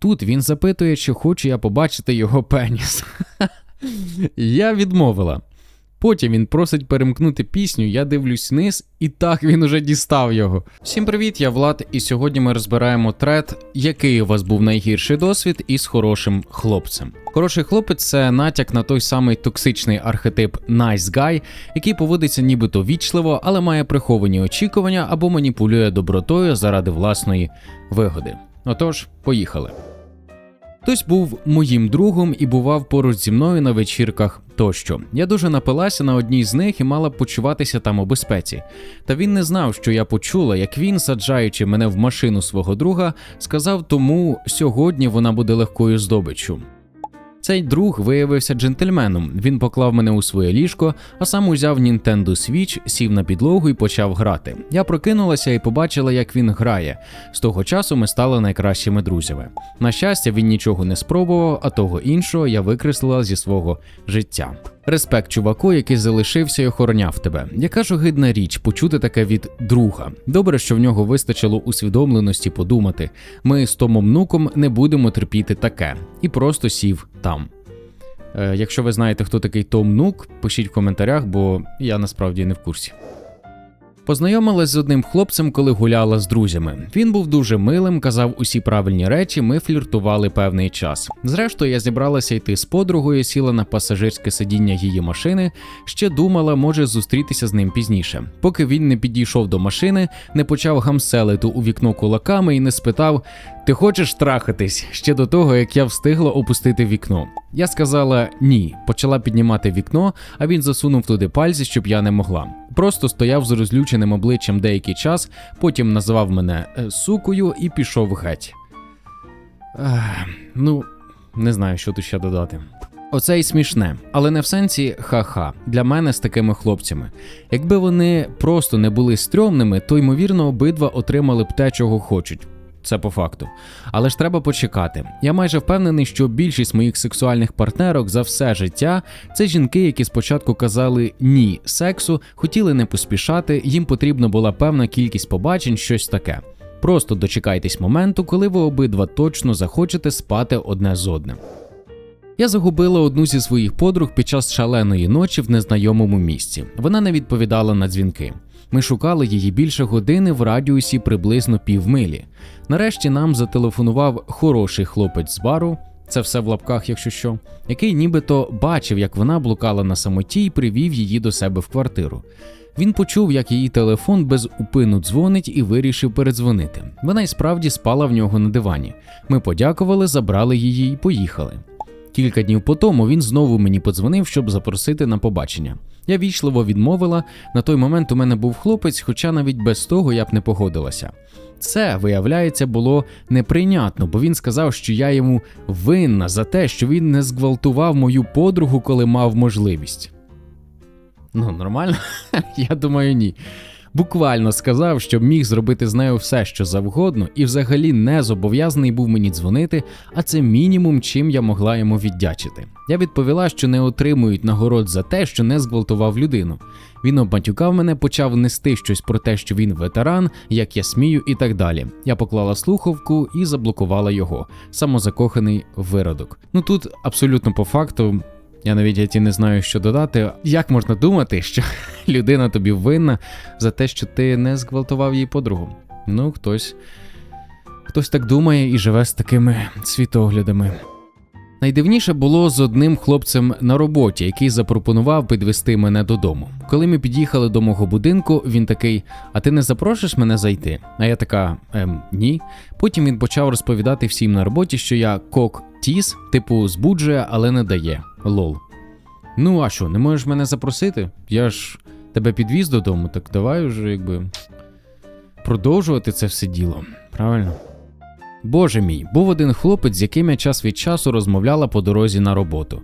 тут він запитує, чи хочу я побачити його пеніс. Я відмовила. Потім він просить перемкнути пісню, я дивлюсь вниз, і так він уже дістав його. Всім привіт, я Влад, і сьогодні ми розбираємо трет, який у вас був найгірший досвід із хорошим хлопцем. Хороший хлопець це натяк на той самий токсичний архетип nice guy, який поводиться нібито вічливо, але має приховані очікування або маніпулює добротою заради власної вигоди. Отож, поїхали. Хтось був моїм другом і бував поруч зі мною на вечірках тощо. Я дуже напилася на одній з них і мала почуватися там у безпеці. Та він не знав, що я почула, як він, саджаючи мене в машину свого друга, сказав тому сьогодні вона буде легкою здобиччю. Цей друг виявився джентльменом. Він поклав мене у своє ліжко, а сам узяв Nintendo Switch, сів на підлогу і почав грати. Я прокинулася і побачила, як він грає. З того часу ми стали найкращими друзями. На щастя, він нічого не спробував, а того іншого я викреслила зі свого життя. Респект чуваку, який залишився і охороняв тебе. Яка ж огидна річ почути таке від друга. Добре, що в нього вистачило усвідомленості подумати. Ми з Томом Нуком не будемо терпіти таке, і просто сів там. Е, якщо ви знаєте, хто такий Том Нук, пишіть в коментарях, бо я насправді не в курсі. Познайомилась з одним хлопцем, коли гуляла з друзями. Він був дуже милим, казав усі правильні речі, ми фліртували певний час. Зрештою, я зібралася йти з подругою, сіла на пасажирське сидіння її машини, ще думала, може зустрітися з ним пізніше. Поки він не підійшов до машини, не почав гамселити у вікно кулаками і не спитав: Ти хочеш трахатись ще до того, як я встигла опустити вікно. Я сказала ні, почала піднімати вікно, а він засунув туди пальці, щоб я не могла. Просто стояв з розлюченим обличчям деякий час, потім назвав мене е, сукою і пішов геть. Ех, ну, не знаю, що тут ще додати. Оце й смішне, але не в сенсі ха-ха для мене з такими хлопцями. Якби вони просто не були стрьомними, то ймовірно обидва отримали б те, чого хочуть. Це по факту. Але ж треба почекати. Я майже впевнений, що більшість моїх сексуальних партнерок за все життя це жінки, які спочатку казали ні сексу, хотіли не поспішати, їм потрібна була певна кількість побачень, щось таке. Просто дочекайтесь моменту, коли ви обидва точно захочете спати одне з одним. Я загубила одну зі своїх подруг під час шаленої ночі в незнайомому місці. Вона не відповідала на дзвінки. Ми шукали її більше години в радіусі приблизно півмилі. Нарешті нам зателефонував хороший хлопець з бару, це все в лапках, якщо що, який нібито бачив, як вона блукала на самоті і привів її до себе в квартиру. Він почув, як її телефон без упину дзвонить і вирішив передзвонити. Вона й справді спала в нього на дивані. Ми подякували, забрали її і поїхали. Кілька днів по тому він знову мені подзвонив, щоб запросити на побачення. Я вічливо відмовила. На той момент у мене був хлопець, хоча навіть без того я б не погодилася. Це, виявляється, було неприйнятно, бо він сказав, що я йому винна за те, що він не зґвалтував мою подругу, коли мав можливість. Ну, нормально? Я думаю, ні буквально сказав, що міг зробити з нею все, що завгодно, і взагалі не зобов'язаний був мені дзвонити, а це мінімум, чим я могла йому віддячити. Я відповіла, що не отримують нагород за те, що не зґвалтував людину. Він обматюкав мене, почав нести щось про те, що він ветеран, як я смію, і так далі. Я поклала слухавку і заблокувала його. Самозакоханий виродок. Ну тут абсолютно по факту я навіть і не знаю, що додати. Як можна думати, що людина тобі винна за те, що ти не зґвалтував її подругу? Ну, хтось хтось так думає і живе з такими світоглядами. Найдивніше було з одним хлопцем на роботі, який запропонував підвести мене додому. Коли ми під'їхали до мого будинку, він такий: А ти не запрошиш мене зайти? А я така ем, ні. Потім він почав розповідати всім на роботі, що я кок тіс, типу, збуджує, але не дає. Лол. Ну, а що, не можеш мене запросити? Я ж тебе підвіз додому, так давай уже якби продовжувати це все діло. Правильно? Боже мій, був один хлопець, з яким я час від часу розмовляла по дорозі на роботу.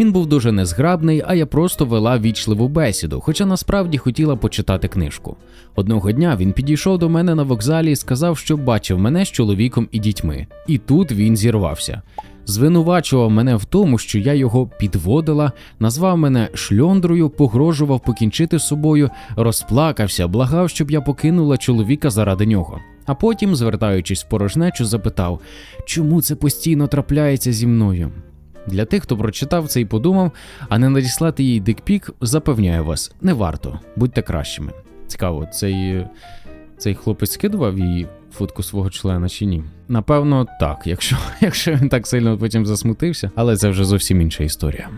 Він був дуже незграбний, а я просто вела вічливу бесіду, хоча насправді хотіла почитати книжку. Одного дня він підійшов до мене на вокзалі і сказав, що бачив мене з чоловіком і дітьми. І тут він зірвався звинувачував мене в тому, що я його підводила, назвав мене шльондрою, погрожував покінчити з собою, розплакався, благав, щоб я покинула чоловіка заради нього. А потім, звертаючись в порожнечу, запитав, чому це постійно трапляється зі мною. Для тих, хто прочитав це і подумав, а не надіслати їй дикпік, запевняю вас, не варто, будьте кращими. Цікаво, цей, цей хлопець скидував їй фотку свого члена чи ні? Напевно, так, якщо, якщо він так сильно потім засмутився, але це вже зовсім інша історія.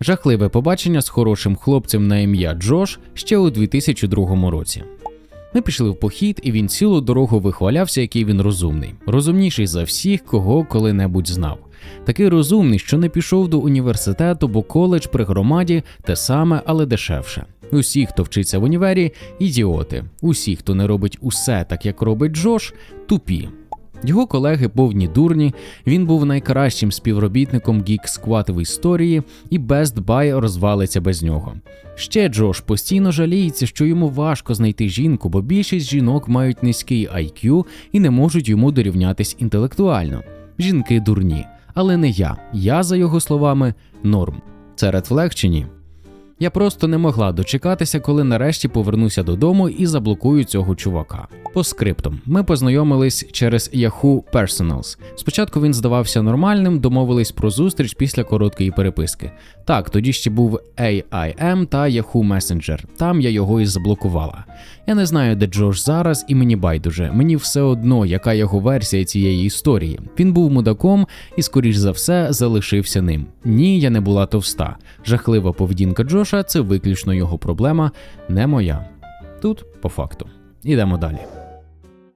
Жахливе побачення з хорошим хлопцем на ім'я Джош ще у 2002 році. Ми пішли в похід, і він цілу дорогу вихвалявся, який він розумний, розумніший за всіх, кого коли-небудь знав. Такий розумний, що не пішов до університету, бо коледж при громаді те саме, але дешевше. Усі, хто вчиться в універі, ідіоти. Усі, хто не робить усе так, як робить Джош, тупі. Його колеги повні дурні, він був найкращим співробітником Geek Squad в історії, і Best Buy розвалиться без нього. Ще Джош постійно жаліється, що йому важко знайти жінку, бо більшість жінок мають низький IQ і не можуть йому дорівнятись інтелектуально. Жінки дурні, але не я. Я, за його словами, норм. Це редфлег чи ні? Я просто не могла дочекатися, коли нарешті повернуся додому і заблокую цього чувака. По скриптам ми познайомились через Yahoo Personals. Спочатку він здавався нормальним, домовились про зустріч після короткої переписки. Так, тоді ще був AIM та Yahoo Messenger. Там я його і заблокувала. Я не знаю, де Джош зараз, і мені байдуже. Мені все одно, яка його версія цієї історії. Він був мудаком і, скоріш за все, залишився ним. Ні, я не була товста. Жахлива поведінка Джоша це виключно його проблема, не моя. Тут по факту. Ідемо далі.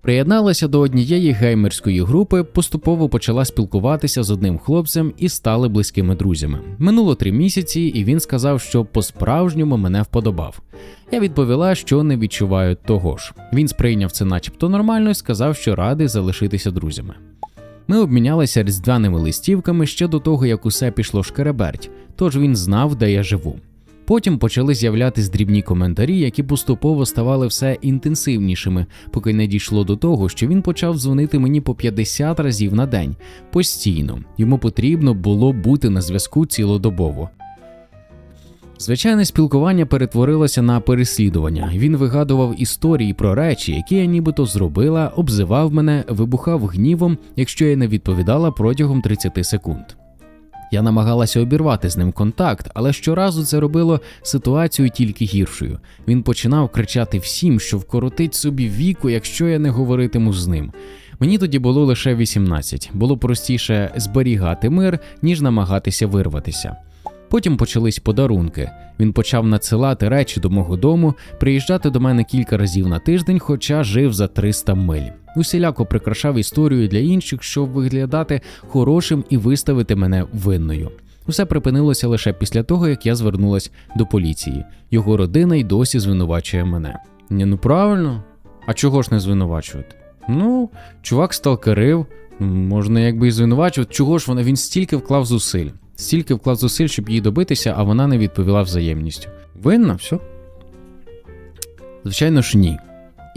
Приєдналася до однієї геймерської групи, поступово почала спілкуватися з одним хлопцем і стали близькими друзями. Минуло три місяці, і він сказав, що по-справжньому мене вподобав. Я відповіла, що не відчуваю того ж. Він сприйняв це, начебто, нормально, і сказав, що радий залишитися друзями. Ми обмінялися різдвяними листівками ще до того, як усе пішло шкереберть, тож він знав, де я живу. Потім почали з'являтись дрібні коментарі, які поступово ставали все інтенсивнішими, поки не дійшло до того, що він почав дзвонити мені по 50 разів на день постійно. Йому потрібно було бути на зв'язку цілодобово. Звичайне спілкування перетворилося на переслідування. Він вигадував історії про речі, які я нібито зробила, обзивав мене, вибухав гнівом, якщо я не відповідала протягом 30 секунд. Я намагалася обірвати з ним контакт, але щоразу це робило ситуацію тільки гіршою. Він починав кричати всім, що вкоротить собі віку, якщо я не говоритиму з ним. Мені тоді було лише 18, було простіше зберігати мир, ніж намагатися вирватися. Потім почались подарунки. Він почав надсилати речі до мого дому, приїжджати до мене кілька разів на тиждень, хоча жив за 300 миль. Усіляко прикрашав історію для інших, щоб виглядати хорошим і виставити мене винною. Усе припинилося лише після того, як я звернулась до поліції. Його родина й досі звинувачує мене. Ні, ну правильно. А чого ж не звинувачувати? Ну, чувак сталкерив, можна якби і звинувачувати. Чого ж вона він стільки вклав зусиль? Стільки вклав зусиль, щоб її добитися, а вона не відповіла взаємністю. Винна, все? Звичайно ж, ні.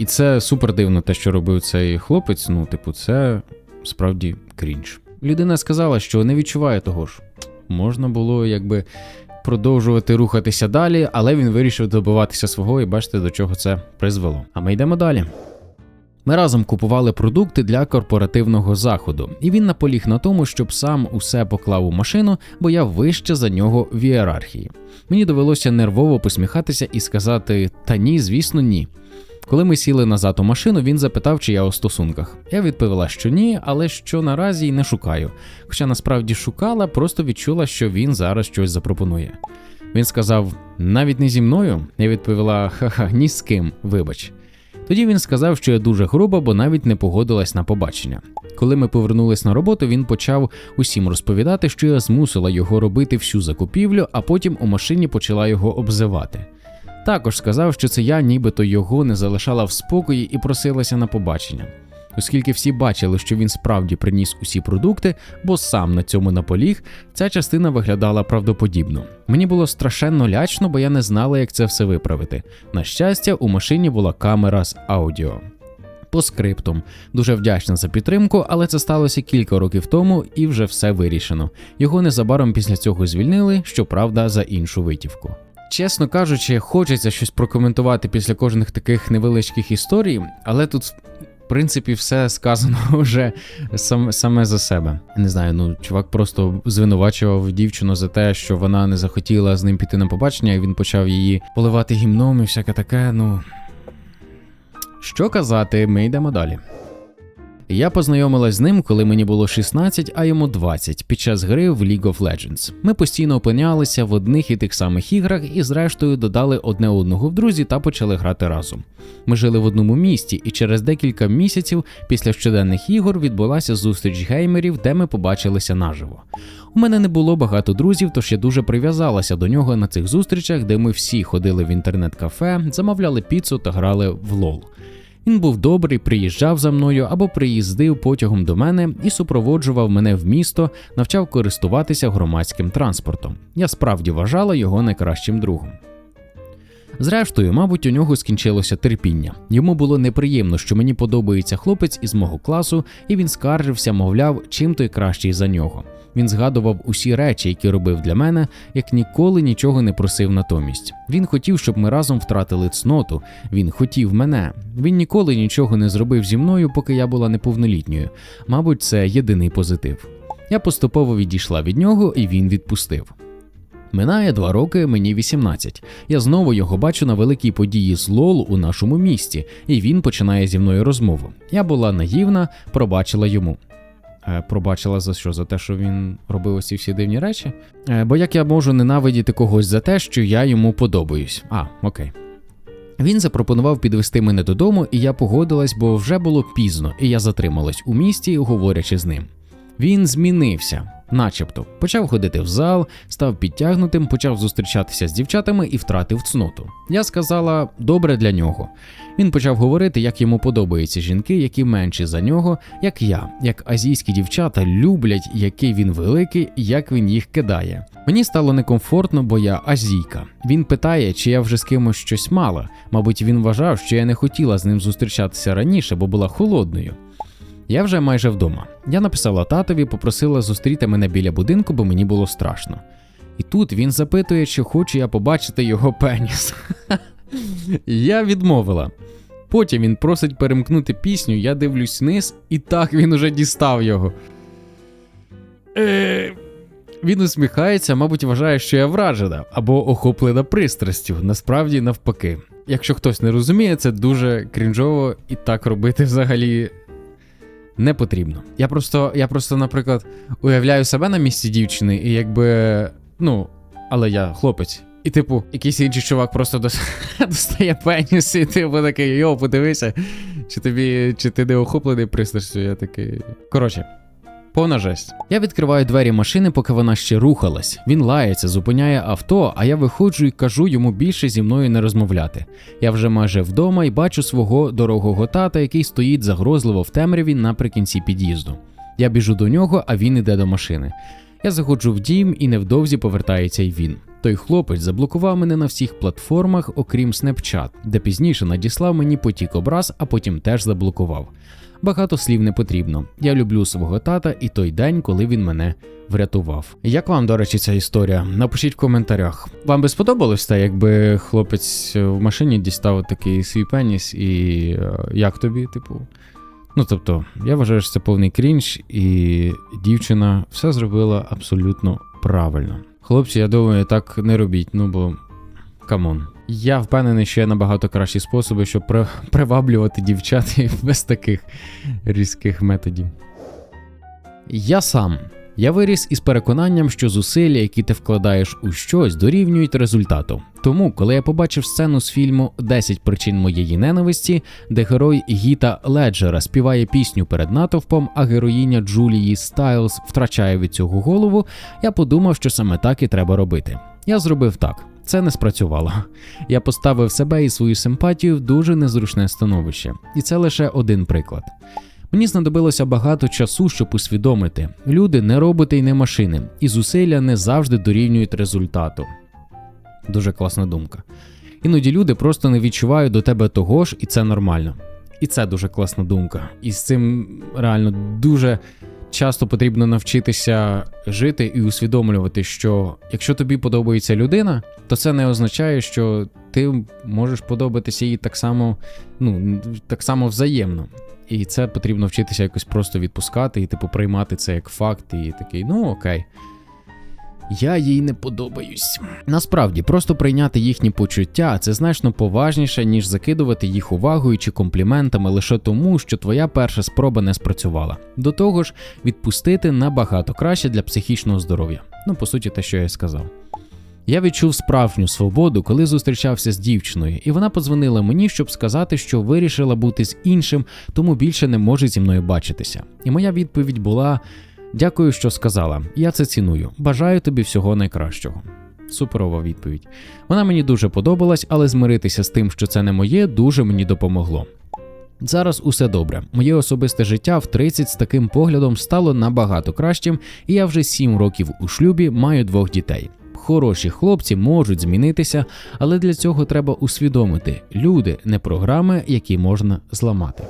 І це супер дивно, те, що робив цей хлопець. Ну, типу, це справді крінж. Людина сказала, що не відчуває того ж. Можна було якби продовжувати рухатися далі, але він вирішив добиватися свого і бачите, до чого це призвело. А ми йдемо далі. Ми разом купували продукти для корпоративного заходу, і він наполіг на тому, щоб сам усе поклав у машину, бо я вище за нього в ієрархії. Мені довелося нервово посміхатися і сказати: Та ні, звісно, ні. Коли ми сіли назад у машину, він запитав, чи я у стосунках. Я відповіла, що ні, але що наразі й не шукаю. Хоча насправді шукала, просто відчула, що він зараз щось запропонує. Він сказав: навіть не зі мною. Я відповіла: ха-ха, ні з ким, вибач. Тоді він сказав, що я дуже груба, бо навіть не погодилась на побачення. Коли ми повернулись на роботу, він почав усім розповідати, що я змусила його робити всю закупівлю, а потім у машині почала його обзивати. Також сказав, що це я нібито його не залишала в спокої і просилася на побачення. Оскільки всі бачили, що він справді приніс усі продукти, бо сам на цьому наполіг, ця частина виглядала правдоподібно. Мені було страшенно лячно, бо я не знала, як це все виправити. На щастя, у машині була камера з аудіо. По скриптум. Дуже вдячна за підтримку, але це сталося кілька років тому і вже все вирішено. Його незабаром після цього звільнили, щоправда, за іншу витівку. Чесно кажучи, хочеться щось прокоментувати після кожних таких невеличких історій, але тут В принципі, все сказано вже сам, саме за себе. Не знаю, ну чувак просто звинувачував дівчину за те, що вона не захотіла з ним піти на побачення, і він почав її поливати гімном і всяке таке. Ну що казати, ми йдемо далі. Я познайомилась з ним, коли мені було 16, а йому 20, під час гри в League of Legends. Ми постійно опинялися в одних і тих самих іграх і, зрештою, додали одне одного в друзі та почали грати разом. Ми жили в одному місті, і через декілька місяців після щоденних ігор відбулася зустріч геймерів, де ми побачилися наживо. У мене не було багато друзів, тож я дуже прив'язалася до нього на цих зустрічах, де ми всі ходили в інтернет-кафе, замовляли піцу та грали в лол. Він був добрий, приїжджав за мною або приїздив потягом до мене і супроводжував мене в місто, навчав користуватися громадським транспортом. Я справді вважала його найкращим другом. Зрештою, мабуть, у нього скінчилося терпіння. Йому було неприємно, що мені подобається хлопець із мого класу, і він скаржився, мовляв, чим той кращий за нього. Він згадував усі речі, які робив для мене, як ніколи нічого не просив натомість. Він хотів, щоб ми разом втратили цноту. Він хотів мене. Він ніколи нічого не зробив зі мною, поки я була неповнолітньою. Мабуть, це єдиний позитив. Я поступово відійшла від нього, і він відпустив. Минає два роки, мені 18. Я знову його бачу на великій події з ЛОЛ у нашому місті, і він починає зі мною розмову. Я була наївна, пробачила йому. Е, Пробачила за що? За те, що він робив усі всі дивні речі. Е, Бо як я можу ненавидіти когось за те, що я йому подобаюсь. А, окей. Він запропонував підвести мене додому, і я погодилась, бо вже було пізно, і я затрималась у місті, говорячи з ним. Він змінився, начебто, почав ходити в зал, став підтягнутим, почав зустрічатися з дівчатами і втратив цноту. Я сказала добре для нього. Він почав говорити, як йому подобаються жінки, які менші за нього, як я, як азійські дівчата люблять, який він великий, як він їх кидає. Мені стало некомфортно, бо я азійка. Він питає, чи я вже з кимось щось мала. Мабуть, він вважав, що я не хотіла з ним зустрічатися раніше, бо була холодною. Я вже майже вдома. Я написала татові, попросила зустріти мене біля будинку, бо мені було страшно. І тут він запитує, чи хочу я побачити його пеніс. Я відмовила. Потім він просить перемкнути пісню, я дивлюсь вниз, і так він уже дістав його. Е... Він усміхається, мабуть, вважає, що я вражена або охоплена пристрастю. Насправді, навпаки. Якщо хтось не розуміє, це дуже крінжово і так робити взагалі не потрібно. Я просто, я просто, наприклад, уявляю себе на місці дівчини, і якби. Ну, але я хлопець. І, типу, якийсь інший чувак просто дос- достає пеніс, і типу такий, йо, подивися, чи тобі, чи ти не охоплений пристрастю, я такий. Коротше. Повна жесть. Я відкриваю двері машини, поки вона ще рухалась. Він лається, зупиняє авто, а я виходжу і кажу йому більше зі мною не розмовляти. Я вже майже вдома і бачу свого дорогого тата, який стоїть загрозливо в темряві наприкінці під'їзду. Я біжу до нього, а він іде до машини. Я заходжу в дім і невдовзі повертається й він. Той хлопець заблокував мене на всіх платформах, окрім Snapchat, де пізніше надіслав мені потік образ, а потім теж заблокував. Багато слів не потрібно. Я люблю свого тата і той день, коли він мене врятував. Як вам, до речі, ця історія? Напишіть в коментарях. Вам би сподобалось те, якби хлопець в машині дістав такий свій пеніс, і е, як тобі, типу? Ну тобто, я вважаю, що це повний крінж, і дівчина все зробила абсолютно правильно. Хлопці, я думаю, так не робіть, ну бо камон. Я впевнений, що є набагато кращі способи, щоб приваблювати дівчат без таких різких методів. Я сам. Я виріс із переконанням, що зусилля, які ти вкладаєш у щось, дорівнюють результату. Тому, коли я побачив сцену з фільму «10 причин моєї ненависті, де герой Гіта Леджера співає пісню перед натовпом, а героїня Джулії Стайлз втрачає від цього голову, я подумав, що саме так і треба робити. Я зробив так. Це не спрацювало. Я поставив себе і свою симпатію в дуже незручне становище, і це лише один приклад. Мені знадобилося багато часу, щоб усвідомити: люди не роботи й не машини, і зусилля не завжди дорівнюють результату. Дуже класна думка. Іноді люди просто не відчувають до тебе того ж, і це нормально. І це дуже класна думка. І з цим реально дуже часто потрібно навчитися жити і усвідомлювати, що якщо тобі подобається людина, то це не означає, що ти можеш подобатися їй так само, ну так само взаємно. І це потрібно вчитися якось просто відпускати і типу приймати це як факт, і такий, ну окей. Я їй не подобаюсь. Насправді, просто прийняти їхні почуття це значно поважніше, ніж закидувати їх увагою чи компліментами лише тому, що твоя перша спроба не спрацювала. До того ж, відпустити набагато краще для психічного здоров'я. Ну, по суті, те, що я сказав. Я відчув справжню свободу, коли зустрічався з дівчиною, і вона подзвонила мені, щоб сказати, що вирішила бути з іншим, тому більше не може зі мною бачитися. І моя відповідь була: Дякую, що сказала. Я це ціную. Бажаю тобі всього найкращого. Суперова відповідь. Вона мені дуже подобалась, але змиритися з тим, що це не моє, дуже мені допомогло. Зараз усе добре. Моє особисте життя в 30 з таким поглядом стало набагато кращим, і я вже 7 років у шлюбі маю двох дітей. Хороші хлопці можуть змінитися, але для цього треба усвідомити: люди не програми, які можна зламати.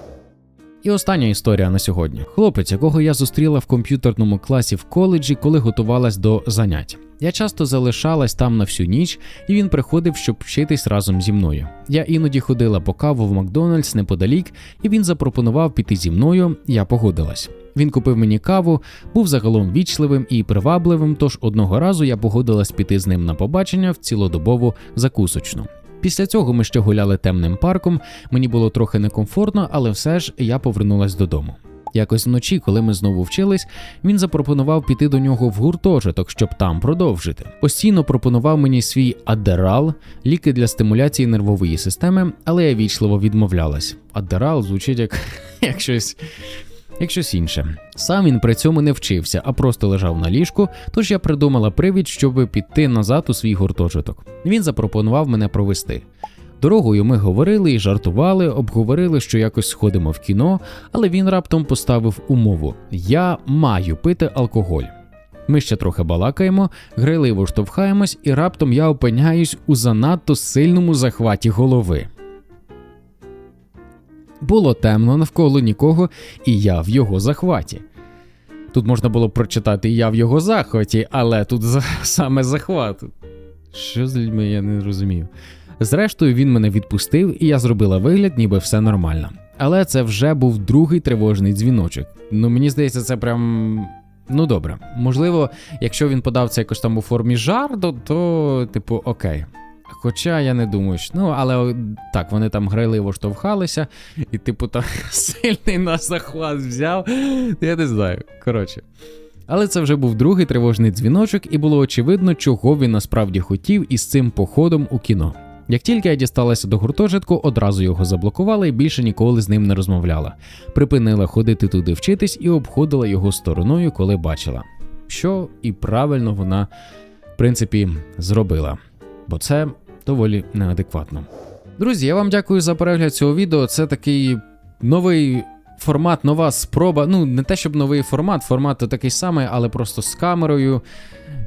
І остання історія на сьогодні. Хлопець, якого я зустріла в комп'ютерному класі в коледжі, коли готувалась до занять. Я часто залишалась там на всю ніч, і він приходив, щоб вчитись разом зі мною. Я іноді ходила по каву в Макдональдс неподалік, і він запропонував піти зі мною. Я погодилась. Він купив мені каву, був загалом вічливим і привабливим. Тож одного разу я погодилась піти з ним на побачення в цілодобову закусочну. Після цього ми ще гуляли темним парком. Мені було трохи некомфортно, але все ж я повернулась додому. Якось вночі, коли ми знову вчились, він запропонував піти до нього в гуртожиток, щоб там продовжити. Постійно пропонував мені свій адерал, ліки для стимуляції нервової системи, але я вічливо відмовлялась. Адерал звучить як, як щось. Як щось інше. Сам він при цьому не вчився, а просто лежав на ліжку, тож я придумала привід, щоб піти назад у свій гуртожиток. Він запропонував мене провести. Дорогою ми говорили і жартували, обговорили, що якось сходимо в кіно, але він раптом поставив умову: я маю пити алкоголь. Ми ще трохи балакаємо, грайливо штовхаємось, і раптом я опиняюсь у занадто сильному захваті голови. Було темно навколо нікого, і я в його захваті. Тут можна було б прочитати я в його захваті, але тут за... саме захват. Що з людьми я не розумію. Зрештою, він мене відпустив, і я зробила вигляд, ніби все нормально. Але це вже був другий тривожний дзвіночок. Ну мені здається, це прям. Ну добре. Можливо, якщо він подав це якось там у формі жарду, то, типу, окей. Хоча я не думаю, що ну, але так, вони там грайливо штовхалися, і, типу, там сильний на захват взяв. Я не знаю. Коротше. Але це вже був другий тривожний дзвіночок, і було очевидно, чого він насправді хотів із цим походом у кіно. Як тільки я дісталася до гуртожитку, одразу його заблокувала і більше ніколи з ним не розмовляла. Припинила ходити туди вчитись і обходила його стороною, коли бачила. Що і правильно вона, в принципі, зробила. Бо це доволі неадекватно. Друзі, я вам дякую за перегляд цього відео. Це такий новий формат, нова спроба. Ну, не те, щоб новий формат, формат такий самий, але просто з камерою.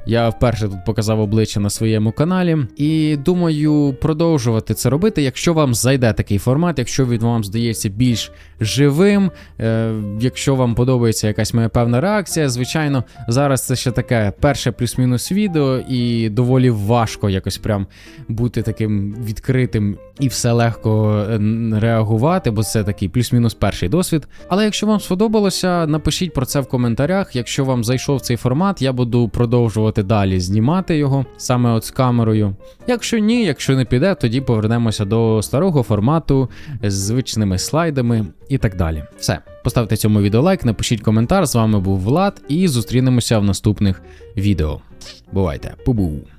Я вперше тут показав обличчя на своєму каналі, і думаю продовжувати це робити. Якщо вам зайде такий формат, якщо він вам здається більш живим, е, якщо вам подобається якась моя певна реакція, звичайно, зараз це ще таке перше плюс-мінус відео, і доволі важко якось прям бути таким відкритим і все легко е, реагувати, бо це такий плюс-мінус перший досвід. Але якщо вам сподобалося, напишіть про це в коментарях. Якщо вам зайшов цей формат, я буду продовжувати далі знімати його саме от з камерою. Якщо ні, якщо не піде, тоді повернемося до старого формату з звичними слайдами і так далі. Все, поставте цьому відео лайк, напишіть коментар. З вами був Влад, і зустрінемося в наступних відео. Бувайте, побув!